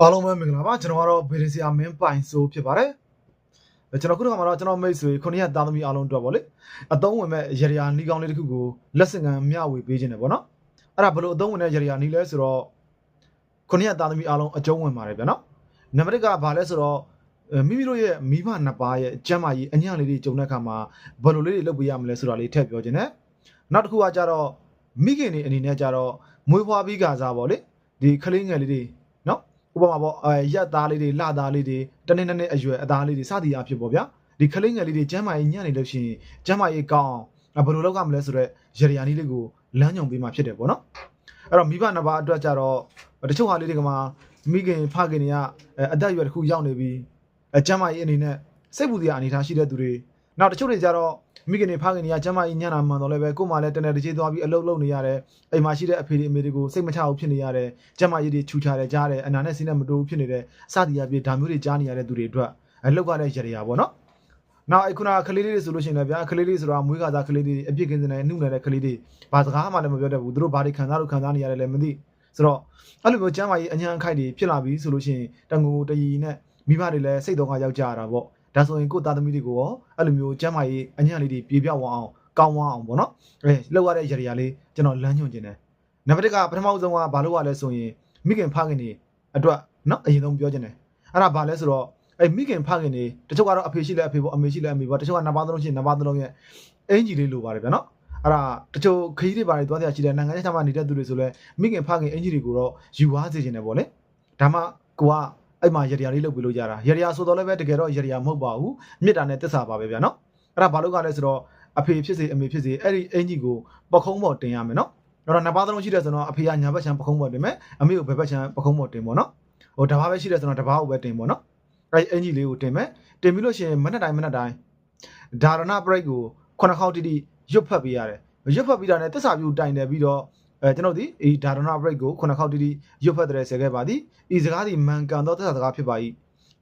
အားလုံးပဲမင်္ဂလာပါကျွန်တော်ကတော့ဗီဒီဆီယာမင်းပိုင်ဆိုဖြစ်ပါတယ်အဲကျွန်တော်ခုနကမှတော့ကျွန်တော်မိတ်ဆွေခုနှစ်ရက်သားသမီးအားလုံးအတွက်ပေါ့လေအသုံးဝင်မဲ့ရရနီးကောင်းလေးတစ်ခုကိုလက်စင်ကံမျှဝေပေးခြင်းတယ်ပေါ့နော်အဲ့ဒါဘယ်လိုအသုံးဝင်တဲ့ရရနီးလဲဆိုတော့ခုနှစ်ရက်သားသမီးအားလုံးအကျုံးဝင်ပါတယ်ဗျာနော်နံပါတ်1ကဘာလဲဆိုတော့အဲမိမိတို့ရဲ့မိဘနှစ်ပါးရဲ့ကျမ်းမာရေးအညံ့လေးတွေဂျုံတဲ့အခါမှာဘယ်လိုလေးတွေလုပ်ပေးရမလဲဆိုတာလေးထည့်ပြောခြင်းတယ်နောက်တစ်ခုကကြတော့မိခင်တွေအနေနဲ့ကြတော့မွေးဖွားပြီးကစားပေါ့လေဒီကလေးငယ်လေးတွေ ဥပမာပေါ့အဲရက်သားလေးတွေလှသားလေးတွေတနေ့နေ့အရွယ်အသားလေးတွေစသည်အဖြစ်ပေါ့ဗျာဒီခလေးငယ်လေးတွေကျမ်းမာရေးညံ့နေလို့ရှိရင်ကျမ်းမာရေးကောင်းအောင်ဘယ်လိုလုပ်ရမလဲဆိုတော့ရရယာနီးလေးကိုလမ်းညွန်ပေးမှဖြစ်တယ်ပေါ့နော်အဲ့တော့မိဘနှစ်ပါးအတွက်ကြတော့တချို့ဟာလေးတွေကမှမိခင်ဖခင်တွေကအအသက်အရွယ်တစ်ခုရောက်နေပြီးအကျမ်းမာရေးအနေနဲ့စိတ်ပူစရာအနေထားရှိတဲ့သူတွေ နောက်တချို့တွေကြတော့မိခင်တွေဖခင်တွေကကျမ်းမာရေးညံ့တာမှန်တော့လည်းပဲကို့မှလည်းတနေ့တစ်ချိန်သွားပြီးအလုပ်လုပ်နေရတယ်အိမ်မှာရှိတဲ့အဖေတွေအမေတွေကိုစိတ်မချဘူးဖြစ်နေရတယ်ကျမကြီးတွေခြူချတယ်ကြားတယ်အနာနဲ့စီးနဲ့မတူဘူးဖြစ်နေတဲ့စသည်အပြည့်ဒါမျိုးတွေကြားနေရတဲ့သူတွေအတွက်အလောက်ကလည်းရရပေါ့နော်။နောက်အခုနကကလေးလေးတွေဆိုလို့ရှိရင်လည်းဗျာကလေးလေးဆိုတာမွေးကစားကလေးတွေအပြစ်ကင်းစင်တဲ့နှုတ်နေတဲ့ကလေးတွေဘာစကားမှလည်းမပြောတတ်ဘူးသူတို့ဘာတွေခံစားလို့ခံစားနေရတယ်လည်းမသိဆိုတော့အဲ့လိုမျိုးကျမ်းမာရေးအញ្ញံအခိုက်တွေဖြစ်လာပြီဆိုလို့ရှိရင်တငူတရီနဲ့မိဘတွေလည်းစိတ်တော်ကရောက်ကြရတာပေါ့ ဒါဆိုရင်ကိုသားသမီးတွေကိုရောအဲ့လိုမျိုးကျမ်းမာရေးအညံ့လေးတွေပြေပြောက်အောင်ကောင်းဝအောင်ပေါ့နော်အဲလောက်ရတဲ့ရရလေးကျွန်တော်လမ်းညွှန်ခြင်းတယ်နံပါတ်1ကပထမဆုံးကဘာလို့ ਆ လဲဆိုရင်မိခင်ဖခင်တွေအတွက်နော်အရင်ဆုံးပြောခြင်းတယ်အဲ့ဒါဘာလဲဆိုတော့အဲမိခင်ဖခင်တွေတချို့ကတော့အဖေရှိလဲအဖေပေါ့အမေရှိလဲအမေပေါ့တချို့ကနှစ်ပါးသလုံးရှိနှစ်ပါးသလုံးရဲ့အင်ကြီးလေးလိုပါတယ်ဗျာနော်အဲ့ဒါတချို့ခကြီးတွေဘာတွေသွားကြရှိတယ်နိုင်ငံခြားမှာနေတဲ့သူတွေဆိုလဲမိခင်ဖခင်အင်ကြီးတွေကိုတော့ယူဝါစေခြင်းတယ်ပေါ့လေဒါမှကိုက အဲ့မှာရရလေးလုပ်ပေးလို့ရတာရရဆိုတော့လည်းပဲတကယ်တော့ရရမဟုတ်ပါဘူးမြစ်တာနဲ့တစ္ဆာပါပဲဗျာနော်အဲ့ဒါဘာလို့ကလဲဆိုတော့အဖေဖြစ်စေအမေဖြစ်စေအဲ့ဒီအင်ကြီးကိုပခုံးပေါ်တင်ရမယ်နော်တော့နှစ်ပါးသလုံးရှိတယ်ဆိုတော့အဖေကညာဘက်ခြံပခုံးပေါ်တင်မယ်အမေကိုဘယ်ဘက်ခြံပခုံးပေါ်တင်ပေါ့နော်ဟိုတစ်ပါးပဲရှိတယ်ဆိုတော့တစ်ပါးကိုပဲတင်ပေါ့နော်အဲ့အင်ကြီးလေးကိုတင်မယ်တင်ပြီးလို့ရှိရင်မနေ့တိုင်းမနေ့တိုင်းဒါရဏပရိတ်ကိုခုနှစ်ခေါက်တိတိရွတ်ဖက်ပေးရတယ်ရွတ်ဖက်ပြီးတာနဲ့တစ္ဆာပြူတိုင်တယ်ပြီးတော့ အဲကျွန်တော်ဒီဒီဒါရဏပရိတ်ကိုခုနှစ်ခေါက်တိတိရွတ်ဖတ်တဲ့ဆယ်ခဲ့ပါသည်ဤစကားဒီမန်ကန်သောတစ္ဆာစကားဖြစ်ပါ၏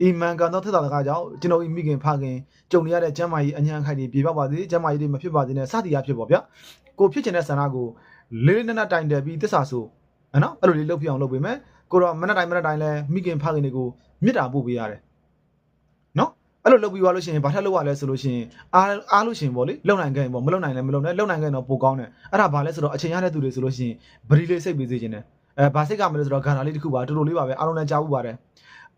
ဤမန်ကန်သောတစ္ဆာစကားကြောင့်ကျွန်တော်ဤမိခင်ဖခင်ကြုံနေရတဲ့ကျမ်းမာရေးအញ្ញံခိုင်တွေပြေပေါက်ပါသည်ကျမ်းမာရေးတွေမဖြစ်ပါသေးနဲ့စသည်အဖြစ်ပေါ့ဗျာကိုဖြစ်ချင်တဲ့ဆန္ဒကိုလေးလေးနက်နက်တိုင်တယ်ပြီးတစ္ဆာဆိုနော်အဲ့လိုလေးလုပ်ပြအောင်လုပ်ပေးမယ်ကိုတော့မနက်တိုင်းမနက်တိုင်းလဲမိခင်ဖခင်တွေကိုမေတ္တာပို့ပေးရတယ်နော် အဲ့လိုလုပ်ပြီးသွားလို့ရှိရင်ဘာထက်လုပ်ရလဲဆိုလို့ရှိရင်အားအားလို့ရှိရင်ပေါ့လေလုံနိုင်ခဲ့ရင်ပေါ့မလုံနိုင်လည်းမလုံနဲ့လုံနိုင်ခဲ့ရင်တော့ပိုကောင်းတယ်အဲ့ဒါဘာလဲဆိုတော့အချိန်ရတဲ့သူတွေဆိုလို့ရှိရင်ဗရီလေးစိတ်ပေးစေခြင်းတယ်အဲဘာစိတ်ကမလဲဆိုတော့ဂါနာလေးတစ်ခုပါတူတူလေးပါပဲအားလုံးလည်းကြားဘူးပါတယ်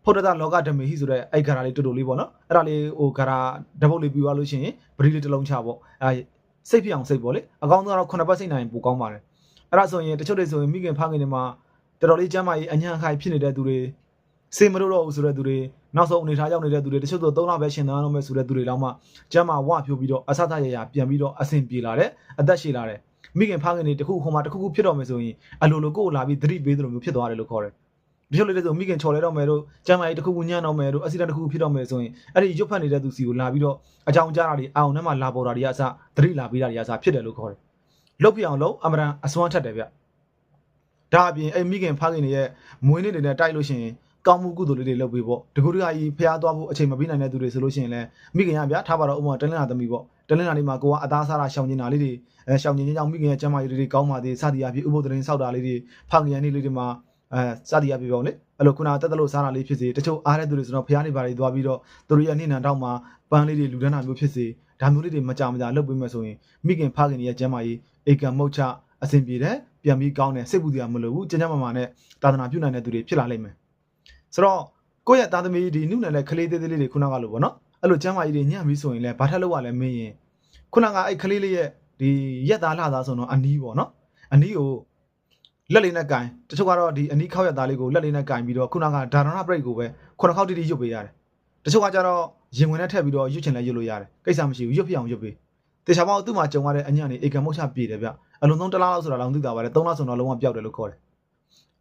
ဖုဒ္ဓတာလောကဓမေဟိဆိုတဲ့အဲ့ဂါနာလေးတူတူလေးပေါ့နော်အဲ့ဒါလေးဟိုဂါရာတပုတ်လေးပြီးသွားလို့ရှိရင်ဗရီလေးတစ်လုံးချပေါ့အဲစိတ်ဖြစ်အောင်စိတ်ပေါ့လေအကောင်းဆုံးကတော့ခုနှစ်ပတ်စိတ်နိုင်ပိုကောင်းပါတယ်အဲ့ဒါဆိုရင်တချို့တွေဆိုရင်မိခင်ဖခင်တွေမှာတော်တော်လေးကျမ်းမာရေးအညံ့ခိုင်ဖြစ်နေတဲ့သူတွေစေမလို့တော့ဘူးဆိုတဲ့သူတွေ နောက်ဆုံးအနေထားရောက်နေတဲ့သူတွေတချို့ဆို3လပဲရှင်သန်ရအောင်မဲ့ဆိုတဲ့သူတွေလောက်မှကျမ်းမာဝဖြိုးပြီးတော့အဆအဆရရပြန်ပြီးတော့အဆင်ပြေလာတယ်အသက်ရှည်လာတယ်မိခင်ဖခင်တွေတခုဟိုမှာတခုခုဖြစ်တော့မယ်ဆိုရင်အလိုလိုကိုယ်လာပြီးသတိပေးသလိုမျိုးဖြစ်သွားတယ်လို့ခေါ်တယ်တချို့လေးတွေဆိုမိခင်ချော်လဲတော့မယ်တို့ကျမ်းမာရေးတခုခုညံ့တော့မယ်တို့အဆီဒန့်တခုခုဖြစ်တော့မယ်ဆိုရင်အဲ့ဒီရွတ်ဖတ်နေတဲ့သူစီကိုလာပြီးတော့အကြောင်းကြားတာတွေအောင်ထဲမှာလာပေါ်တာတွေအစသတိလာပြီးတာတွေအစဖြစ်တယ်လို့ခေါ်တယ်လုတ်ပြအောင်လို့အမရန်အစွမ်းထက်တယ်ဗျဒါအပြင်အဲ့မိခင်ဖခင်တွေရဲ့မွေးနေ့တွေနဲ့တိုက်လို့ရှိရင် ကောင်းမှုကုသိုလ်လေးတွေလုပ်ပေးပေါ့တကူတကကြီးဖျားသွားဖို့အချိန်မပေးနိုင်တဲ့သူတွေဆိုလို့ရှိရင်လည်းမိခင်ကဗျာထားပါတော့ဥပမာတလင်းလာသမီးပေါ့တလင်းလာလေးမှာကိုကအသားစားတာရှောင်ကျင်တာလေးတွေအဲရှောင်ကျင်ခြင်းကြောင့်မိခင်ရဲ့ကျန်းမာရေးတွေကောင်းပါသေးစသည်အဖြစ်ဥပုသ်သတင်းဆောက်တာလေးတွေဖခင်ရဲ့နေ့လေးတွေမှာအဲစသည်အဖြစ်ပေါ့လေအဲ့လိုခုနတက်တက်လို့စားတာလေးဖြစ်စေတချို့အားတဲ့သူတွေဆိုတော့ဖျားနေပါလေသွားပြီးတော့သူတို့ရဲ့နေ့နံတောက်မှာပန်းလေးတွေလူဒန်းတာမျိုးဖြစ်စေဒါမျိုးလေးတွေမကြမကြလုပ်ပေးမယ်ဆိုရင်မိခင်ဖခင်ရဲ့ကျန်းမာရေးဧကံမုတ်ချအဆင်ပြေတယ်ပြန်ပြီးကောင်းတယ်စိတ်ပူစရာမလိုဘူးကျန်းကျန်းမာမာနဲ့သာသနာပြုနိုင်တဲ့သူတွေဖြစ်လာလိမ့်မယ် ဆိုတော့ကိုယ့်ရဲ့သားသမီးဒီနုနယ်တဲ့ကလေးသေးသေးလေးတွေခုနကလိုပေါ့နော်အဲ့လိုကျန်းမာရေးတွေညံ့ပြီးဆိုရင်လည်းဘာထက်လောက်ရလဲမင်းရင်ခုနကအဲ့ကလေးလေးရဲ့ဒီရက်သားလှသားဆိုတော့အနီးပေါ့နော်အနီးကိုလက်လေးနဲ့ကင်တချို့ကတော့ဒီအနီးခောက်ရက်သားလေးကိုလက်လေးနဲ့ကင်ပြီးတော့ခုနကဒါရဏပရိတ်ကိုပဲခုနခေါက်တိတိရွတ်ပေးရတယ်တချို့ကကြတော့ရင်ဝင်နဲ့ထည့်ပြီးတော့ရွတ်ချင်လဲရွတ်လို့ရတယ်ကိစ္စမရှိဘူးရွတ်ပြအောင်ရွတ်ပေးတေချာပေါင်းသူ့မှာကြုံရတဲ့အညံ့နေဧကမုတ်ချပြေတယ်ဗျအလုံးစုံတစ်လားလောက်ဆိုတာလောင်သိတာပါတယ်သုံးလားဆိုတော့လုံးဝပျောက်တယ်လို့ခေါ်တယ်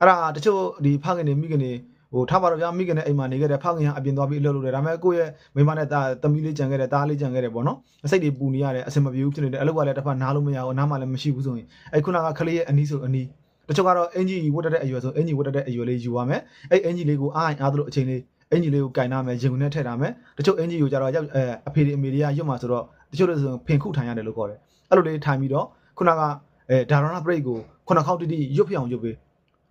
အဲ့ဒါတချို့ဒီဖခင်နေမိခင်နေ ဟိုထားပါတော့ဗျာမိခင်နဲ့အိမ်မှာနေခဲ့တဲ့ဖခင်ကအပြင်သွားပြီးအလုပ်လုပ်တယ်ဒါပေမဲ့ကိုယ့်ရဲ့မိမနဲ့တာသမီးလေးကြံခဲ့တဲ့တားလေးကြံခဲ့တယ်ပေါ့နော်စိတ်တွေပူနေရတယ်အဆင်မပြေဘူးဖြစ်နေတယ်အလုပ်ကလည်းတစ်ဖက်နားလို့မရဘူးအနားမှလည်းမရှိဘူးဆိုရင်အဲ့ခုနကကလေးရဲ့အနီးဆိုအနီးတချို့ကတော့အင်ဂျီဝတ်တဲ့အရွယ်ဆိုအင်ဂျီဝတ်တဲ့အရွယ်လေးယူရမယ်အဲ့အင်ဂျီလေးကိုအားရင်အားသလိုအချိန်လေးအင်ဂျီလေးကိုကင်နာမယ်ရင်ကုန်နဲ့ထည့်ထားမယ်တချို့အင်ဂျီကိုကြတော့ရောက်အဲအဖေတွေအမေတွေကရွတ်မှာဆိုတော့တချို့လည်းဆိုဖင်ခုထိုင်ရတယ်လို့ခေါ်တယ်အဲ့လိုလေးထိုင်ပြီးတော့ခုနကအဲဒါရနာဘရိတ်ကိုခုနခေါက်တိတိရွတ်ပြအောင်ရွတ်ပေး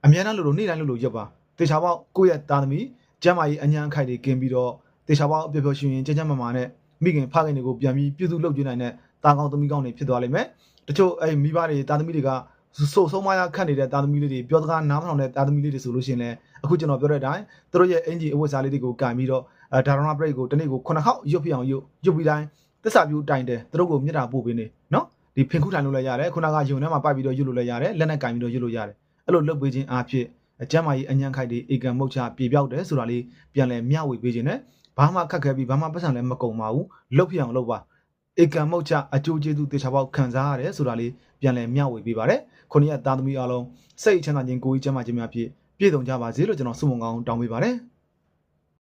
အများအားလို့လို့နေ့တိုင်းလို့လို့ရွတ်ပါ တေချာပေါက်ကိုယ့်ရဲ့သားသမီးကျမ်းမာရေးအញ្ញံခိုက်တွေကင်းပြီးတော့တေချာပေါက်အပျော်ပျော်ရွှင်ရွှင်ကြမ်းကြမ်းမာမာနဲ့မိခင်ဖခင်တွေကိုပြန်ပြီးပြုစုလုပ်ကြနိုင်တဲ့တာကောင်းသမီးကောင်းတွေဖြစ်သွားလိမ့်မယ်တချို့အဲ့မိဘတွေသားသမီးတွေကဆိုဆုံးမရခတ်နေတဲ့သားသမီးလေးတွေပြောစကားနားမထောင်တဲ့သားသမီးလေးတွေဆိုလို့ရှိရင်လည်းအခုကျွန်တော်ပြောတဲ့အတိုင်းသူတို့ရဲ့အင်ဂျီအဝတ်စားလေးတွေကိုကင်ပြီးတော့အဲဒါရိုနာဘရိတ်ကိုတနေ့ကို9ခေါက်ရွတ်ပြအောင်ရွတ်ရွတ်ပြီးတိုင်းသစ္စာပြူတိုင်တယ်သူတို့ကိုမြစ်တာပို့ပေးနေနော်ဒီဖင်ခုထိုင်လို့လည်းရတယ်ခုနကယုံထဲမှာပိုက်ပြီးတော့ရွတ်လို့လည်းရတယ်လက်နဲ့ကင်ပြီးတော့ရွတ်လို့ရတယ်အဲ့လိုလုပ်ပေးခြင်းအားဖြင့် အကျမ်းမာရေးအញ្ញံခိုက်တွေဧကံမုတ်ချပြေပြောက်တယ်ဆိုတာလေးပြန်လဲမျှဝေပေးခြင်းနဲ့ဘာမှခက်ခဲပြီးဘာမှပတ်စံလည်းမကုန်ပါဘူးလုပ်ပြအောင်လုပ်ပါဧကံမုတ်ချအကျိုးကျေးဇူးတေချာပေါက်ခံစားရတယ်ဆိုတာလေးပြန်လဲမျှဝေပေးပါတယ်ခုနှစ်ရက်သားသမီးအားလုံးစိတ်ချမ်းသာခြင်းကိုယ်ကြီးကျမ်းမာခြင်းများဖြင့်ပြည့်စုံကြပါစေလို့ကျွန်တော်ဆုမွန်ကောင်းတောင်းပေးပါတယ်